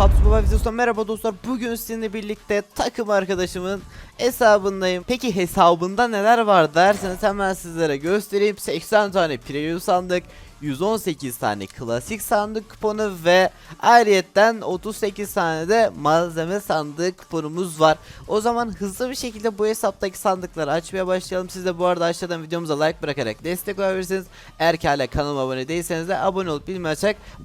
PUBG Mobile videosuna merhaba dostlar. Bugün sizinle birlikte takım arkadaşımın hesabındayım. Peki hesabında neler var derseniz hemen sizlere göstereyim. 80 tane premium sandık, 118 tane klasik sandık kuponu ve ayrıyetten 38 tane de malzeme sandık kuponumuz var. O zaman hızlı bir şekilde bu hesaptaki sandıkları açmaya başlayalım. Siz de bu arada aşağıdan videomuza like bırakarak destek olabilirsiniz. Eğer ki hala kanalıma abone değilseniz de abone olup bilme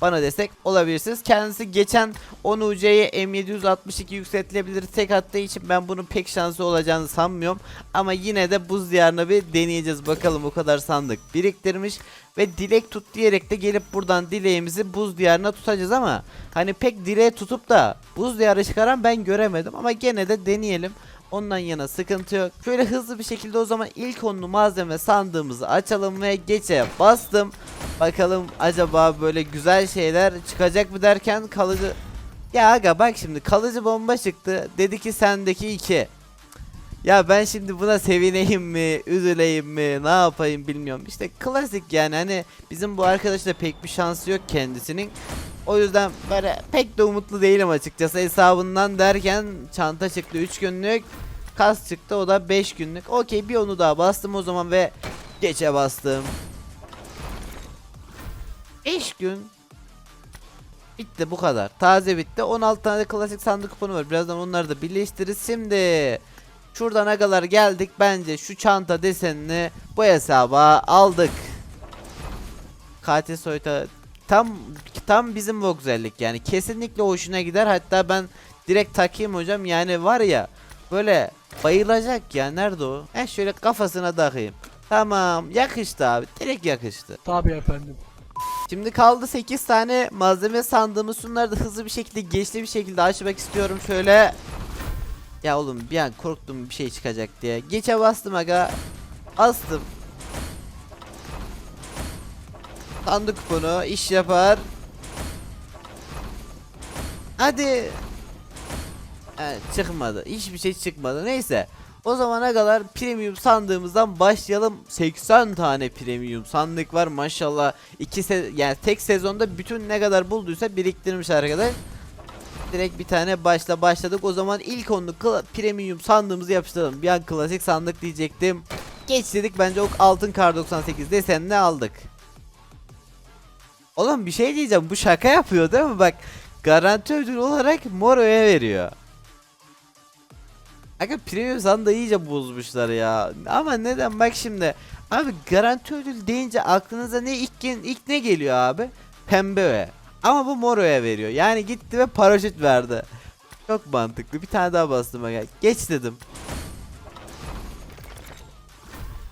bana destek olabilirsiniz. Kendisi geçen 10 UC'ye M762 yükseltilebilir tek attığı için ben bunun pek şansı olacağını sanmıyorum. Ama yine de buz diyarına bir deneyeceğiz. Bakalım o kadar sandık biriktirmiş. Ve dilek tut diyerek de gelip buradan dileğimizi buz diyarına tutacağız ama hani pek dileği tutup da buz diyarı çıkaran ben göremedim ama gene de deneyelim. Ondan yana sıkıntı yok. Şöyle hızlı bir şekilde o zaman ilk onlu malzeme sandığımızı açalım ve geçe bastım. Bakalım acaba böyle güzel şeyler çıkacak mı derken kalıcı... Ya aga bak şimdi kalıcı bomba çıktı. Dedi ki sendeki iki. Ya ben şimdi buna sevineyim mi, üzüleyim mi, ne yapayım bilmiyorum. İşte klasik yani hani bizim bu arkadaşla pek bir şansı yok kendisinin. O yüzden böyle pek de umutlu değilim açıkçası hesabından derken çanta çıktı 3 günlük. Kas çıktı o da 5 günlük. Okey bir onu daha bastım o zaman ve geçe bastım. 5 gün Bitti bu kadar. Taze bitti. 16 tane de klasik sandık kuponu var. Birazdan onları da birleştiririz. Şimdi şuradan agalar geldik. Bence şu çanta desenini bu hesaba aldık. Katil soyta tam tam bizim bu güzellik yani kesinlikle hoşuna gider. Hatta ben direkt takayım hocam. Yani var ya böyle bayılacak ya. Nerede o? He şöyle kafasına takayım. Tamam yakıştı abi. Direkt yakıştı. Tabii efendim. Şimdi kaldı 8 tane malzeme sandığımız şunları da hızlı bir şekilde geçti bir şekilde açmak istiyorum şöyle Ya oğlum bir an korktum bir şey çıkacak diye. Geçe bastım aga. Astım. Sandık kuponu iş yapar. Hadi. Evet, çıkmadı. Hiçbir şey çıkmadı. Neyse. O zaman agalar premium sandığımızdan başlayalım. 80 tane premium sandık var. Maşallah. İki se yani tek sezonda bütün ne kadar bulduysa biriktirmiş arkadaş. Direkt bir tane başla başladık. O zaman ilk onlu premium sandığımızı yapıştıralım. Bir an klasik sandık diyecektim. Geç dedik bence o altın kar 98 desenini aldık. Oğlum bir şey diyeceğim bu şaka yapıyor değil mi? Bak garanti ödül olarak Moro'ya veriyor. Aga premium sandığı iyice bozmuşlar ya. Ama neden bak şimdi. Abi garanti ödül deyince aklınıza ne ilk, ilk ne geliyor abi? Pembe öğe. Ama bu mor öğe veriyor. Yani gitti ve paraşüt verdi. Çok mantıklı. Bir tane daha bastım. Geç dedim.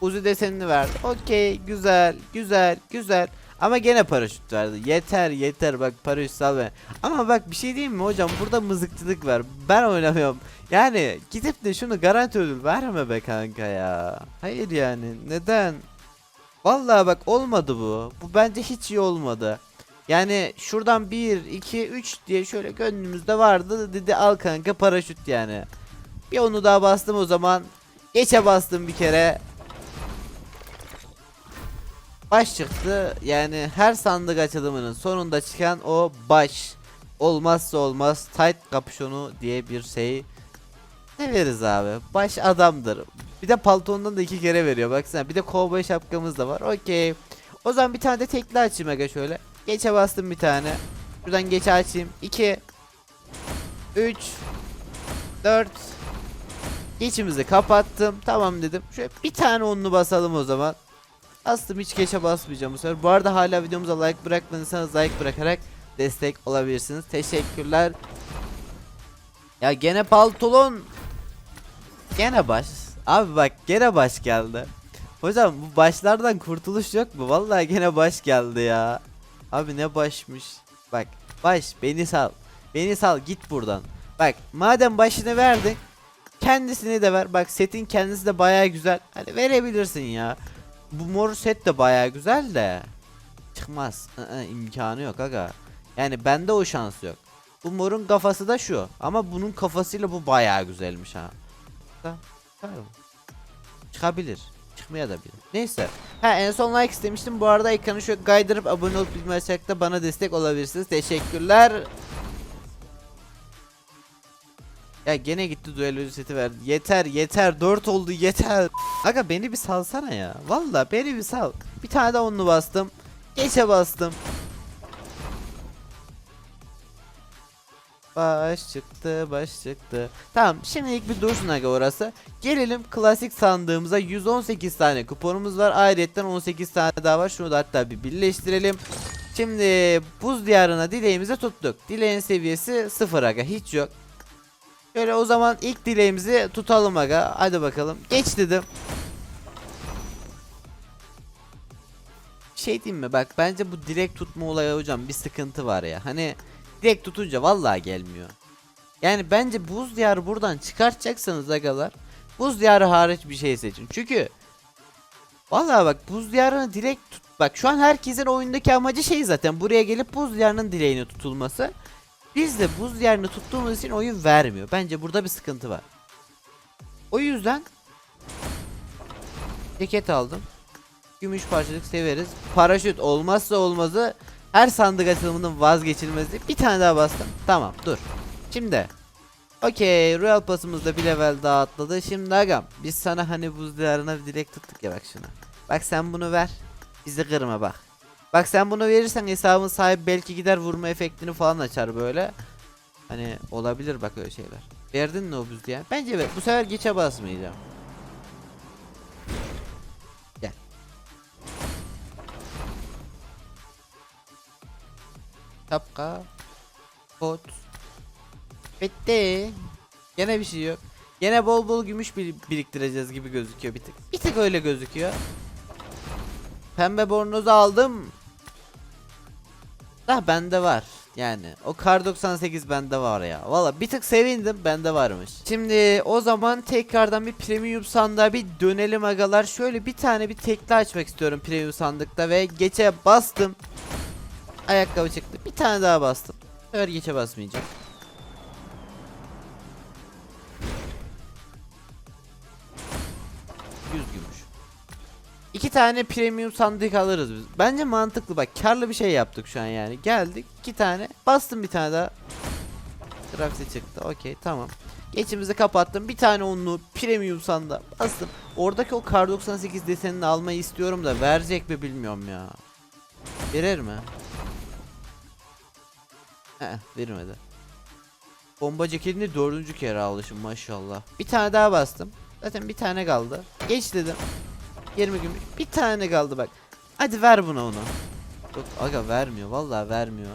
Uzi desenini verdi. Okey güzel güzel güzel. Ama gene paraşüt verdi. Yeter yeter bak paraşüt sal be. Ama bak bir şey diyeyim mi hocam burada mızıkçılık var. Ben oynamıyorum. Yani gidip de şunu garanti ödül verme be kanka ya. Hayır yani neden? Vallahi bak olmadı bu. Bu bence hiç iyi olmadı. Yani şuradan 1, 2, 3 diye şöyle gönlümüzde vardı. Dedi al kanka paraşüt yani. Bir onu daha bastım o zaman. Geçe bastım bir kere. Baş çıktı. Yani her sandık açılımının sonunda çıkan o baş. Olmazsa olmaz tight kapüşonu diye bir şey ne veririz abi? Baş adamdır. Bir de paltondan da iki kere veriyor. Baksana bir de kovboy şapkamız da var. Okey. O zaman bir tane de tekli açayım aga şöyle. Geçe bastım bir tane. Şuradan geçe açayım. 2 3 4 Geçimizi kapattım. Tamam dedim. Şöyle bir tane onlu basalım o zaman. Astım hiç geçe basmayacağım bu sefer. Bu arada hala videomuza like bırakmadıysanız like bırakarak destek olabilirsiniz. Teşekkürler. Ya gene paltolon. Gene baş. Abi bak gene baş geldi. Hocam bu başlardan kurtuluş yok mu? Vallahi gene baş geldi ya. Abi ne başmış. Bak baş beni sal. Beni sal git buradan. Bak madem başını verdin. Kendisini de ver. Bak setin kendisi de baya güzel. Hani verebilirsin ya. Bu mor set de baya güzel de. Çıkmaz. Iı, imkanı yok aga. Yani bende o şans yok. Bu morun kafası da şu. Ama bunun kafasıyla bu bayağı güzelmiş ha. Çıkar? Çıkabilir. Çıkmaya da bilir. Neyse. Ha en son like istemiştim. Bu arada ekranı şöyle kaydırıp abone olup bilmeyi da bana destek olabilirsiniz. Teşekkürler. Ya gene gitti duello seti verdi. Yeter yeter 4 oldu yeter. Aga beni bir salsana ya. Valla beni bir sal. Bir tane daha onlu bastım. Geçe bastım. Baş çıktı, baş çıktı. Tamam, şimdilik bir dursun aga orası. Gelelim klasik sandığımıza 118 tane kuponumuz var. Ayrıca 18 tane daha var. Şunu da hatta bir birleştirelim. Şimdi buz diyarına dileğimizi tuttuk. Dileğin seviyesi 0 aga, hiç yok. Şöyle o zaman ilk dileğimizi tutalım aga. Hadi bakalım. Geç dedim. Şey diyeyim mi? Bak bence bu dilek tutma olayı hocam bir sıkıntı var ya. Hani direkt tutunca vallahi gelmiyor. Yani bence buz diyarı buradan çıkartacaksanız agalar buz diyarı hariç bir şey seçin. Çünkü vallahi bak buz diyarını direkt tut. Bak şu an herkesin oyundaki amacı şey zaten buraya gelip buz diyarının dileğini tutulması. Biz de buz diyarını tuttuğumuz için oyun vermiyor. Bence burada bir sıkıntı var. O yüzden ceket aldım. Gümüş parçalık severiz. Paraşüt olmazsa olmazı her sandık açılımının vazgeçilmezi. Bir tane daha bastım. Tamam dur. Şimdi. Okey Royal Pass'ımızda bir level daha atladı. Şimdi agam biz sana hani buz diyarına bir dilek tuttuk ya bak şuna. Bak sen bunu ver. Bizi kırma bak. Bak sen bunu verirsen hesabın sahibi belki gider vurma efektini falan açar böyle. Hani olabilir bak öyle şeyler. Verdin mi o buz diye? Bence ver. Bu sefer geçe basmayacağım. Tapka. Pot. Bitti. Gene bir şey yok. Gene bol bol gümüş bir biriktireceğiz gibi gözüküyor bir tık. Bir tık öyle gözüküyor. Pembe bornozu aldım. Da bende var. Yani o kar 98 bende var ya. Valla bir tık sevindim bende varmış. Şimdi o zaman tekrardan bir premium sandığa bir dönelim agalar. Şöyle bir tane bir tekli açmak istiyorum premium sandıkta ve geçe bastım. Ayakkabı çıktı. Bir tane daha bastım. Öyle geçe basmayacağım. Yüz gümüş. İki tane premium sandık alırız biz. Bence mantıklı bak karlı bir şey yaptık şu an yani. Geldik iki tane bastım bir tane daha. Traksi çıktı okey tamam. Geçimizi kapattım bir tane onlu premium sandığa bastım. Oradaki o kar 98 desenini almayı istiyorum da verecek mi bilmiyorum ya. Verir mi? Heh vermedi. Bomba ceketini dördüncü kere alışım maşallah. Bir tane daha bastım. Zaten bir tane kaldı. Geç dedim. 20 gümüş. Bir tane kaldı bak. Hadi ver buna onu. Yok aga vermiyor. Vallahi vermiyor.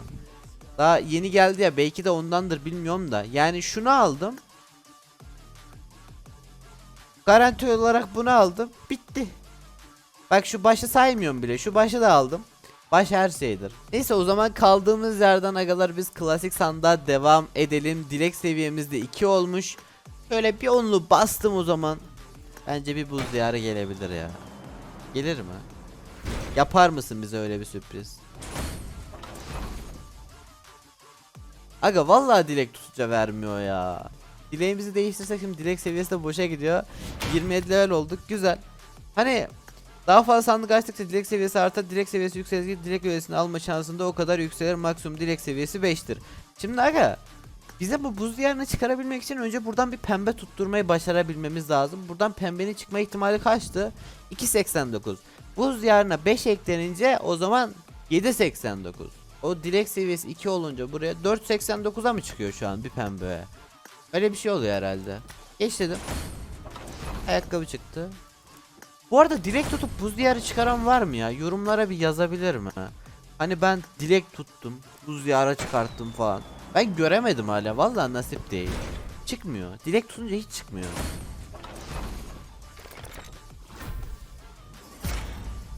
Daha yeni geldi ya belki de ondandır bilmiyorum da. Yani şunu aldım. Garanti olarak bunu aldım. Bitti. Bak şu başı saymıyorum bile. Şu başı da aldım. Baş her şeydir. Neyse o zaman kaldığımız yerden agalar biz klasik sandığa devam edelim. Dilek seviyemizde 2 olmuş. Şöyle bir onlu bastım o zaman. Bence bir buz diyarı gelebilir ya. Gelir mi? Yapar mısın bize öyle bir sürpriz? Aga vallahi dilek tutunca vermiyor ya. Dileğimizi değiştirsek şimdi dilek seviyesi de boşa gidiyor. 27 level olduk güzel. Hani daha fazla sandık açtıkça dilek seviyesi artar. Dilek seviyesi yükseldikçe dilek öğesini alma şansında o kadar yükselir. Maksimum dilek seviyesi 5'tir. Şimdi aga bize bu buz diyarını çıkarabilmek için önce buradan bir pembe tutturmayı başarabilmemiz lazım. Buradan pembenin çıkma ihtimali kaçtı? 2.89. Buz diyarına 5 eklenince o zaman 7.89. O dilek seviyesi 2 olunca buraya 4.89'a mı çıkıyor şu an bir pembe? Öyle bir şey oluyor herhalde. Geç dedim. Ayakkabı çıktı. Bu arada dilek tutup buz diyarı çıkaran var mı ya? Yorumlara bir yazabilir mi? Hani ben dilek tuttum, buz diyarı çıkarttım falan. Ben göremedim hala. Vallahi nasip değil. Çıkmıyor. Dilek tutunca hiç çıkmıyor.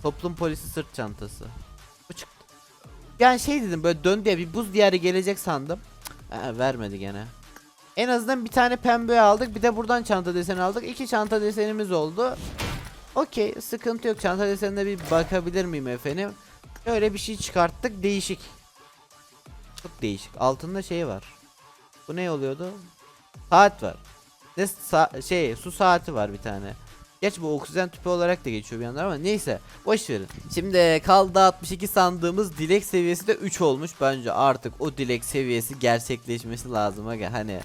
Toplum polisi sırt çantası. Bu çıktı. Yani şey dedim böyle dön diye bir buz diyarı gelecek sandım. Ha, vermedi gene. En azından bir tane pembe aldık. Bir de buradan çanta deseni aldık. İki çanta desenimiz oldu. Okey sıkıntı yok. Çanta desenine bir bakabilir miyim efendim? Öyle bir şey çıkarttık. Değişik. Çok değişik. Altında şey var. Bu ne oluyordu? Saat var. Ne sa- şey su saati var bir tane. Geç bu oksijen tüpü olarak da geçiyor bir yandan ama neyse boş verin. Şimdi kaldı 62 sandığımız dilek seviyesi de 3 olmuş. Bence artık o dilek seviyesi gerçekleşmesi lazım hani.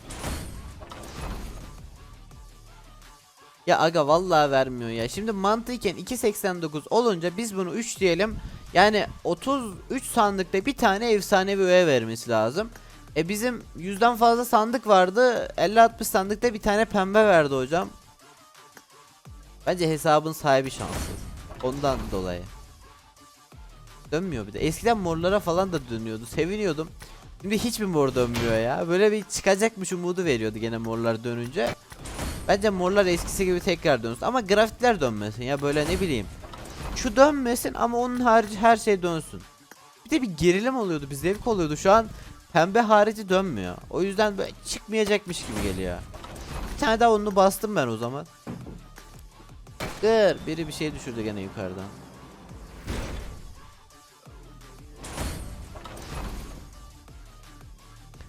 Ya aga vallahi vermiyor ya. Şimdi mantıken 2.89 olunca biz bunu 3 diyelim. Yani 33 sandıkta bir tane efsanevi öğe vermesi lazım. E bizim yüzden fazla sandık vardı. 50-60 sandıkta bir tane pembe verdi hocam. Bence hesabın sahibi şanssız. Ondan dolayı. Dönmüyor bir de. Eskiden morlara falan da dönüyordu. Seviniyordum. Şimdi hiçbir mor dönmüyor ya. Böyle bir çıkacakmış umudu veriyordu gene morlar dönünce. Bence morlar eskisi gibi tekrar dönsün. Ama grafitler dönmesin ya böyle ne bileyim. Şu dönmesin ama onun harici her şey dönsün. Bir de bir gerilim oluyordu, bir zevk oluyordu. Şu an pembe harici dönmüyor. O yüzden böyle çıkmayacakmış gibi geliyor. Bir tane daha onu bastım ben o zaman. Dur, biri bir şey düşürdü gene yukarıdan.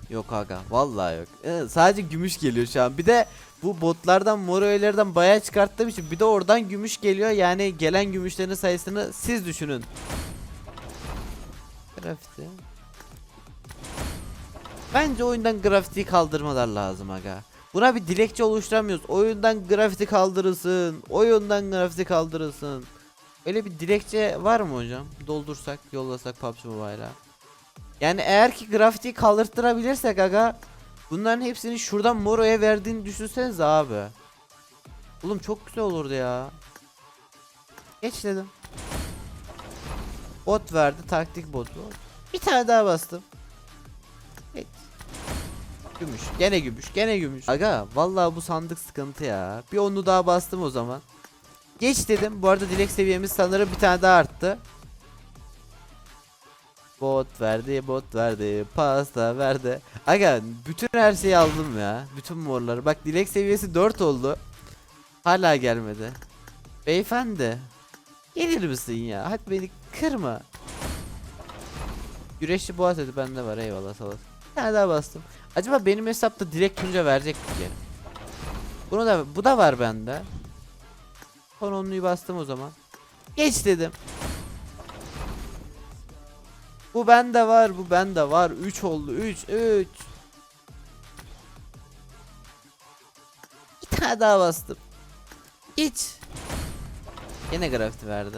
Yok aga vallahi yok. Ee, sadece gümüş geliyor şu an. Bir de bu botlardan mor öğelerden bayağı çıkarttığım için bir de oradan gümüş geliyor. Yani gelen gümüşlerin sayısını siz düşünün. Grafiti. Bence oyundan grafiti kaldırmalar lazım aga. Buna bir dilekçe oluşturamıyoruz. Oyundan grafiti kaldırılsın. Oyundan grafiti kaldırılsın. Öyle bir dilekçe var mı hocam? Doldursak, yollasak PUBG Mobile'a. Yani eğer ki grafitiyi kaldırttırabilirsek aga bunların hepsini şuradan Moro'ya verdiğini düşünsenize abi. Oğlum çok güzel olurdu ya. Geç dedim. Bot verdi taktik botu. Bir tane daha bastım. Geç. Gümüş. Gene gümüş. Gene gümüş. Aga vallahi bu sandık sıkıntı ya. Bir onu daha bastım o zaman. Geç dedim. Bu arada dilek seviyemiz sanırım bir tane daha arttı. Bot verdi, bot verdi, pasta verdi. Aga bütün her şeyi aldım ya. Bütün morları. Bak dilek seviyesi 4 oldu. Hala gelmedi. Beyefendi. Gelir misin ya? Hadi beni kırma. Güreşçi boğaz dedi bende var eyvallah olasın. Bir daha bastım. Acaba benim hesapta direkt tunca verecek mi geri? Bunu da bu da var bende. Son onluyu bastım o zaman. Geç dedim. Bu bende var, bu bende var. 3 oldu. 3 3. Bir tane daha bastım. Hiç. Yine grafiti verdi.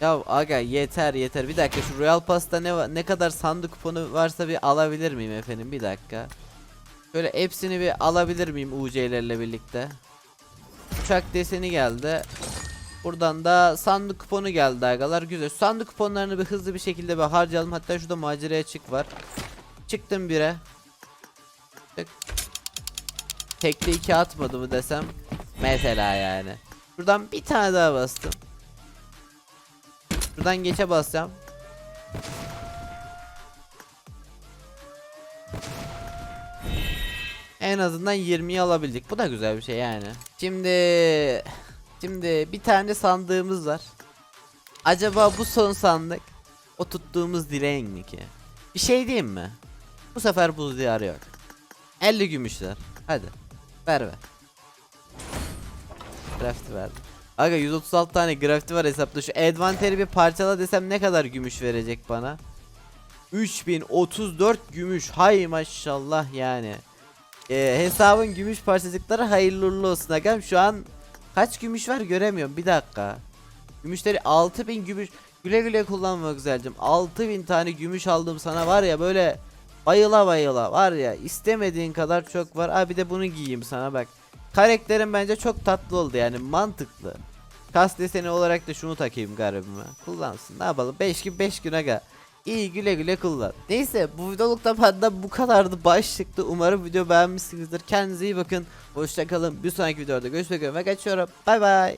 Ya aga yeter yeter. Bir dakika şu Royal Pass'ta ne ne kadar sandık kuponu varsa bir alabilir miyim efendim? Bir dakika. Şöyle hepsini bir alabilir miyim UC'lerle birlikte? Uçak deseni geldi. Buradan da sandık kuponu geldi agalar. Güzel. Sandık kuponlarını bir hızlı bir şekilde bir harcayalım. Hatta şurada maceraya çık var. Çıktım bire. Tık. Tekte iki atmadı mı desem. Mesela yani. Buradan bir tane daha bastım. Buradan geçe basacağım. En azından 20'yi alabildik. Bu da güzel bir şey yani. Şimdi şimdi bir tane sandığımız var. Acaba bu son sandık o tuttuğumuz dileğin mi ki? Bir şey diyeyim mi? Bu sefer buz diyarı yok. 50 gümüşler. Hadi. Ver ver. Grafiti verdim. Aga 136 tane grafiti var hesapta. Şu advanteri bir parçala desem ne kadar gümüş verecek bana? 3034 gümüş. Hay maşallah yani. Ee, hesabın gümüş parçacıkları hayırlı olsun agam. Şu an kaç gümüş var göremiyorum. Bir dakika. Gümüşleri 6000 gümüş. Güle güle kullanma güzelcim. 6000 tane gümüş aldım sana var ya böyle bayıla bayıla var ya istemediğin kadar çok var. Abi de bunu giyeyim sana bak. Karakterin bence çok tatlı oldu yani mantıklı. Kas deseni olarak da şunu takayım garibime. Kullansın ne yapalım 5 gün 5 gün aga. İyi güle güle kullan. Neyse bu videolukta benden bu kadardı baş çıktı. Umarım video beğenmişsinizdir. Kendinize iyi bakın. Hoşçakalın. Bir sonraki videoda görüşmek üzere ve kaçıyorum. Bay bay.